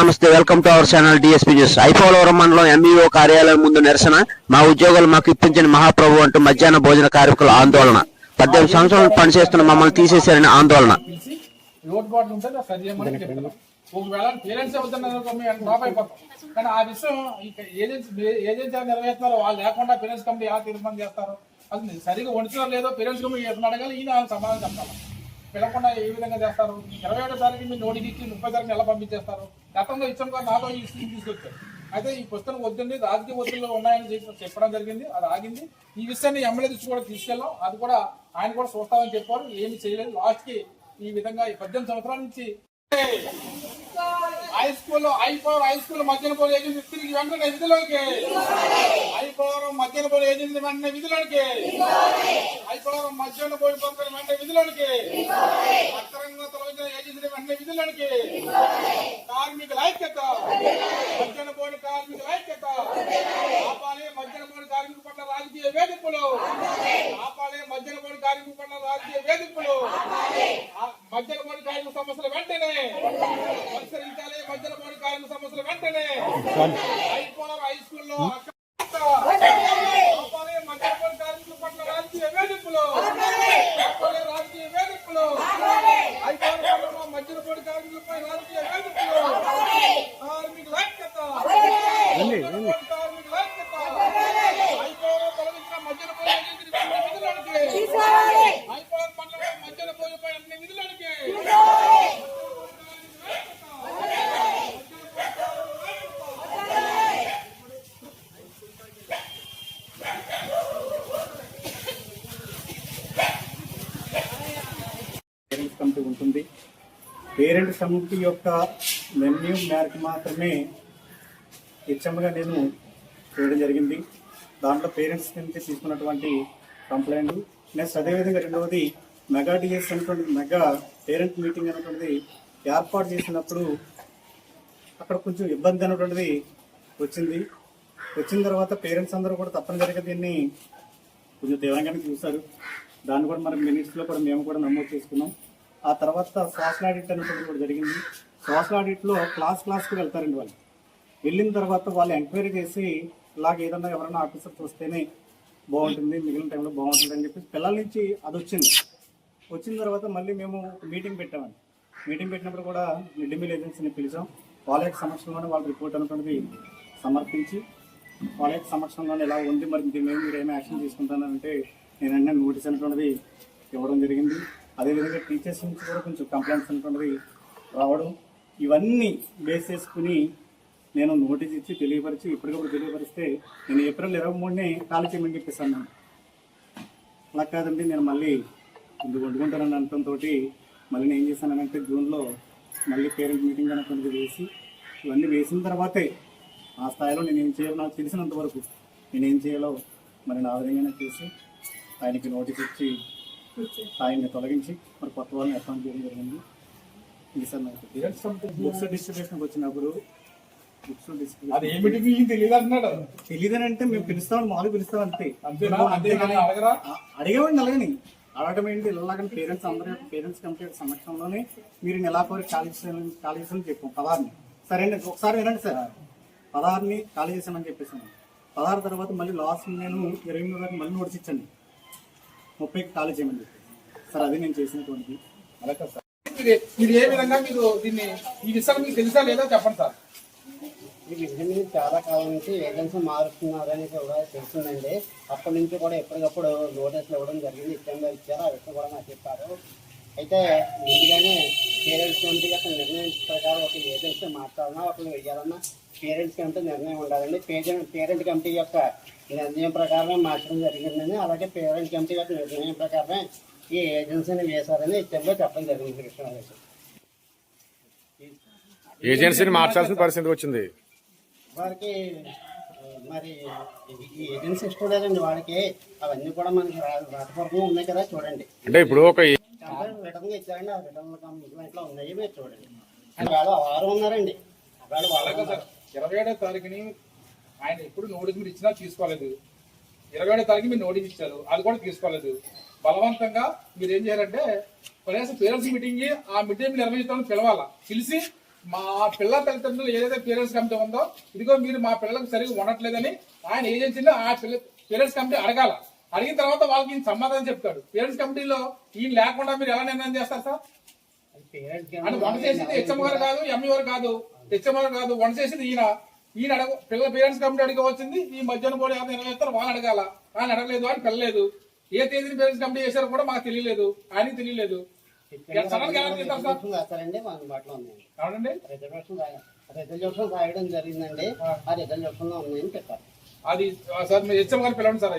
నమస్తే. Welcome to our channel DSP news I Polavaram మండలం MEO కార్యాలయం ముందు నిరసన మా ఉద్యోగులు మాకు ఇప్పించిన మహాప్రభు అంటూ మధ్యాహ్న భోజన కార్మికుల ఆందోళన. పద్దెనిమిది సంవత్సరాలు పనిచేస్తున్న మమ్మల్ని తీసేశారని ఆందోళన. ఒకవేళ పేరెంట్స్ కానీ ఆ విషయం ఇక ఏజెన్సీ ఏజెన్సీ నెరవేరుతున్నారో వాళ్ళు లేకుండా పేరెంట్స్ కమిటీ ఎలా తీర్మానం చేస్తారు? అది సరిగా వండుతున్నారో లేదో పేరెంట్స్ కమిటీ చేస్తున్న అడగాలి ఈయన వాళ్ళకి సమాధానం చెప్పాలి. పిలవకుండా ఏ విధంగా చేస్తారు? ఇరవై ఏడో తారీఖు మీరు నోటికి ఇచ్చి ముప్పై తారీఖు ఎలా పంపించేస్తారు? గతంలో ఇచ్చాం కూడా నాతో ఈ స్కీమ్ తీసుకొచ్చారు. అయితే ఈ పుస్తకం వద్దండి రాజకీయ ఒత్తిడిలో ఉన్నాయని చెప్పి చెప్పడం జరిగింది అది ఆగింది. ఈ విషయాన్ని ఎమ్మెల్యే దృష్టి కూడా తీసుకెళ్ళాం. అది కూడా ఆయన కూడా చూస్తామని చెప్పారు. ఏమి చేయలేదు. లాస్ట్కి ఈ విధంగా ఈ పద్దెనిమిది సంవత్సరాల నుంచి high school high power high school మధ్యన పోలే ఏజెన్సీ తిరిగి వెంటనే విధులోకి హై పవర్ మధ్యన పోలే ఏజెన్సీ వెంటనే విధులోకి హై పవర్ మధ్యన పోయి పంపిన వెంటనే విధులోకి అక్రమంగా తొలగించిన ఏజెన్సీ వెంటనే విధులోకి కార్మికుల ఐక్యత మధ్యన పోని కార్మికుల ఐక్యత ఆపాలి మధ్యన పోని కార్మికుల పట్ల రాజకీయ వేధింపులు. ఆపాలి మధ్యన పోని కార్మికుల పట్ల రాజకీయ వేధింపులు. మధ్యన పోని కార్మిక సమస్యలు వెంటనే పరిష్కరించాలి మధ్యన పోని కార్మిక సమస్యలు వెంటనే హైకోవర్ హై స్కూల్లో ఆపాలి మధ్యన పోని కార్మికుల పట్ల రాజకీయ వేధింపులు ఆపాలి రాజకీయ వేధింపులు హైకోవర్ మధ్యన పోని కార్మికులపై రాజకీయ వేధింపులు కార్మికుల ఐక్యత కార్మికుల ఐక్యత హైకోవర్ తొలగించిన మధ్యన పోయి విధులకి హైకోవర్ మండలం మధ్యన పోయిపోయి అన్ని విధులకి పేరెంట్స్ కమిటీ ఉంటుంది పేరెంట్స్ సమితి యొక్క మెన్యూ మేరకు మాత్రమే హెచ్ఎంగా నేను చేయడం జరిగింది. దాంట్లో పేరెంట్స్ నుంచి తీసుకున్నటువంటి కంప్లైంట్. నెక్స్ట్ అదేవిధంగా రెండవది మెగా డిఎస్ అనేటువంటి మెగా పేరెంట్ మీటింగ్ అనేటువంటిది ఏర్పాటు చేసినప్పుడు అక్కడ కొంచెం ఇబ్బంది అనేటువంటిది వచ్చింది. వచ్చిన తర్వాత పేరెంట్స్ అందరూ కూడా తప్పనిసరిగా దీన్ని కొంచెం తీవ్రంగానే చూశారు. దాన్ని కూడా మనం మినిట్స్లో కూడా మేము కూడా నమోదు చేసుకున్నాం. ఆ తర్వాత సోషల్ ఆడిట్ అనేటువంటి కూడా జరిగింది. సోషల్ ఆడిట్లో క్లాస్ క్లాస్కి వెళ్తారండి వాళ్ళు. వెళ్ళిన తర్వాత వాళ్ళు ఎంక్వైరీ చేసి ఇలాగ ఏదన్నా ఎవరైనా ఆఫీసర్స్ వస్తేనే బాగుంటుంది మిగిలిన టైంలో బాగుంటుంది అని చెప్పి పిల్లల నుంచి అది వచ్చింది. వచ్చిన తర్వాత మళ్ళీ మేము మీటింగ్ పెట్టామండి. మీటింగ్ పెట్టినప్పుడు కూడా మిడ్ మీల్ ఏజెన్సీని పిలిచాం. వాళ్ళ యొక్క సమక్షంలోనే వాళ్ళ రిపోర్ట్ అనేటువంటిది సమర్పించి వాళ్ళ యొక్క సమక్షంలోనే ఎలా ఉంది మరి దీని మీద మీరు ఏమి యాక్షన్ తీసుకుంటానంటే నేను నోటీస్ అనేటువంటిది ఇవ్వడం జరిగింది. అదేవిధంగా టీచర్స్ నుంచి కూడా కొంచెం కంప్లైంట్స్ అనేటువంటిది రావడం ఇవన్నీ బేస్ చేసుకుని నేను నోటీస్ ఇచ్చి తెలియపరిచి ఇప్పటికప్పుడు తెలియపరిస్తే నేను ఏప్రిల్ ఇరవై మూడునే ఖాళీ చేయమని చెప్పేసాను నేను అలా కాదండి నేను మళ్ళీ ఇందుకు వండుకుంటానని అనటంతో మళ్ళీ నేను ఏం చేశానంటే జూన్లో మళ్ళీ పేరెంట్ మీటింగ్ అనేటువంటిది వేసి ఇవన్నీ వేసిన తర్వాతే ఆ స్థాయిలో నేను ఏం చేయాలో నాకు తెలిసినంత వరకు చేయాలో మరి నా విధంగానే చేసి ఆయనకి నోటీస్ ఇచ్చి ఆయన్ని తొలగించి మరి కొత్త వాళ్ళని అకౌంట్ చేయడం జరిగింది. ఇది సార్ నాకు బుక్స్ డిస్ట్రిబ్యూషన్కి వచ్చినప్పుడు బుక్స్ డిస్ట్రిబ్యూషన్ అది ఏమిటి మీకు తెలియదు అంటున్నాడు. తెలియదనంటే మేము పిలుస్తామని మామూలు పిలుస్తాం అంతే. అడిగామండి అలాగని. అడగటం ఏంటి? ఇలాగని పేరెంట్స్ అందరూ పేరెంట్స్ కంటే సమక్షంలోనే మీరు ఖాళీ చేయాలని ఖాళీ చేసామని చెప్పాం పదహారుని. సరే అండి ఒకసారి వినండి సార్. పదహారుని ఖాళీ చేసామని చెప్పేసాను పదహారు తర్వాత మళ్ళీ లాస్ట్ నేను ఇరవై వరకు మళ్ళీ నోటీస్ ఇచ్చండి ముప్పైకి ఖాళీ చేయమని చెప్పి. సార్ అది నేను చేసినటువంటి అలాగే సార్. మీరు మీరు ఏ విధంగా మీరు దీన్ని ఈ విషయం మీకు తెలుసా లేదా చెప్పండి సార్. ఈ విషయం మీద చాలా కాలం నుంచి ఏజెన్సీ మారుస్తున్నారని కూడా తెలిసిందండి అప్పటి నుంచి కూడా ఎప్పటికప్పుడు నోటీసులు ఇవ్వడం జరిగింది. ఇష్టంగా ఇచ్చారు? ఆ విషయం కూడా నాకు చెప్పారు అయితే ముందుగానే పేరెంట్స్ కమిటీ యొక్క నిర్ణయం ప్రకారం ఒక ఏజెన్సీ మార్చాలన్నా ఒకరు వెయ్యాలన్నా పేరెంట్స్ కమిటీ నిర్ణయం ఉండాలండి. పేరెంట్ పేరెంట్ కమిటీ యొక్క నిర్ణయం ప్రకారమే మార్చడం జరిగిందని అలాగే పేరెంట్ కమిటీ యొక్క నిర్ణయం ప్రకారమే ఈ ఏజెన్సీని వేశారని ఇష్టంగా చెప్పడం జరిగింది అనేది. ఏజెన్సీని మార్చాల్సిన పరిస్థితి వచ్చింది. వారికి మరి ఏజెన్సీ ఇష్టం లేదండి వాడికి అవన్నీ కూడా మనకి రాతపూర్వకంగా ఉన్నాయి కదా చూడండి. అంటే ఇప్పుడు ఒక రిటర్న్ ఇచ్చారండి ఆ రిటర్న్ కంప్లైంట్లో ఉన్నాయి మీరు చూడండి ఆరు ఉన్నారండి వేళ సార్. ఇరవై ఏడో తారీఖుని ఆయన ఎప్పుడు నోటీస్ మీరు ఇచ్చినా తీసుకోలేదు. ఇరవై ఏడో తారీఖు మీరు నోటీస్ ఇచ్చారు. అది కూడా తీసుకోలేదు. బలవంతంగా మీరు ఏం చేయాలంటే కనీసం పేరెంట్స్ మీటింగ్ ఆ మీటింగ్ నిర్వహిస్తామని పిలవాలా. పిలిచి మా పిల్ల తల్లిదండ్రులు ఏదైతే పేరెంట్స్ కమిటీ ఉందో ఇదిగో మీరు మా పిల్లలకు సరిగ్గా ఉండట్లేదని ఆయన ఏజెన్సీలో ఆ పిల్ల పేరెంట్స్ కమిటీ అడగాల. అడిగిన తర్వాత వాళ్ళకి సమాధానం చెప్తాడు. పేరెంట్స్ కమిటీలో ఈయన లేకుండా మీరు ఎలా నిర్ణయం చేస్తారు సార్? అంటే వంట చేసింది హెచ్ఎం గారు కాదు ఎంఈ గారు కాదు హెచ్ఎం గారు కాదు వంట చేసింది ఈయన. ఈయన అడగ పిల్లల పేరెంట్స్ కమిటీ అడగవచ్చింది ఈ మధ్యాహ్నం బోర్డు ఎవరు నిర్వహిస్తారు వాళ్ళు అడగాల. ఆయన అడగలేదు అని పిల్లలేదు. ఏ తేదీని పేరెంట్స్ కమిటీ చేశారో కూడా మాకు తెలియలేదు ఆయనకి తెలియలేదు. రిజర్వేషన్ రాయడం జరిగిందండి ఆ రిజర్వేషన్లో ఉన్నాయని చెప్పారు. అది సార్ మీరు హెచ్ఎం గారు పిలవండి సార్.